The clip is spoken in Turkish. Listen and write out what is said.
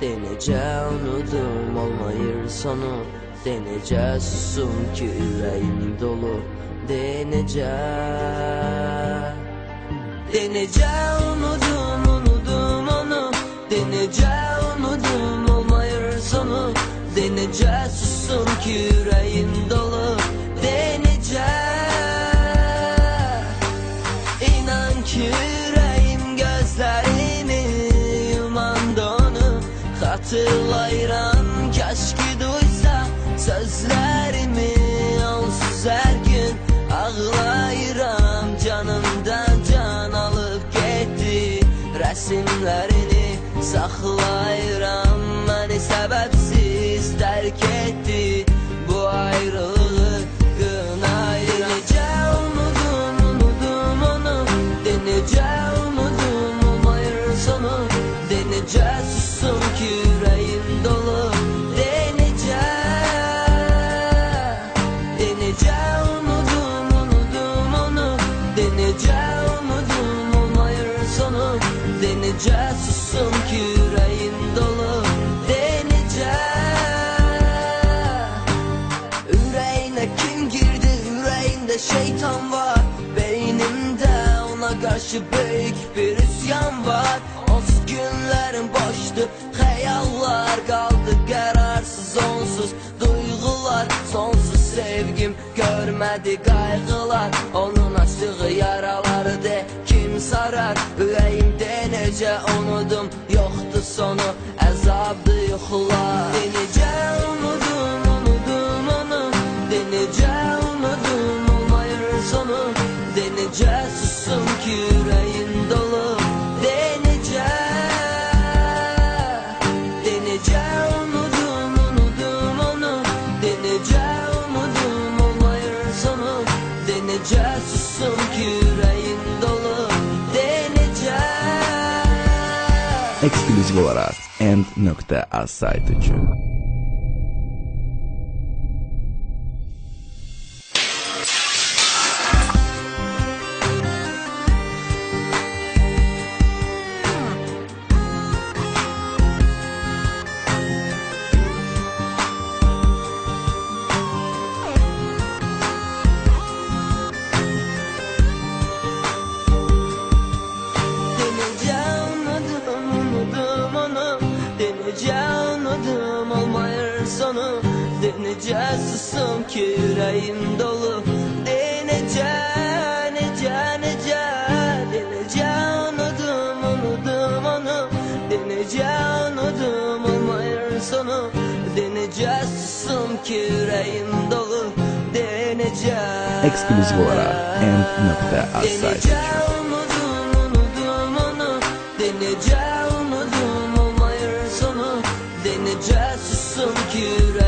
Deneyeceğim unudum olmayır sonu Deneyeceğim susum ki yüreğim dolu. Deneyeceğim. Deneyeceğim unudum unudum onu. Deneyeceğim unudum olmayır sonu Deneyeceğim susum ki yüreğim dolu Hatırlayıram keşke duysa sözlerimi Onsuz her gün ağlayıram. Canımdan can alıp gitti Resimlerini saklayıram Deneyeceğim susum ki yüreğim dolu Deneyeceğim Yüreğine kim girdi? Yüreğinde şeytan var. Beynimde ona karşı büyük bir isyan var. Onsuz günlerim boştu hayallar kaldı. Kararsız onsuz duygular Sonsuz sevgim. Görmedi kaygılar Onun açtığı yaraları de kim sarar? Yüreğimde Necə unudum, yoxdur sonu Əzabdır yuxular Necə unudum exclusiv olarak End.a site için. Deneyeceğim unudum olmayır sonu. Deneyeceğim susum ki yüreğim dolu. Deneyeceğim nece nece Deneyeceğim unudum unudum onu. Deneyeceğim unudum olmayır sonu. Deneyeceğim susum ki yüreğim dolu. Deneyeceğim Ekskluzif olarak End.az saytıcı. Susum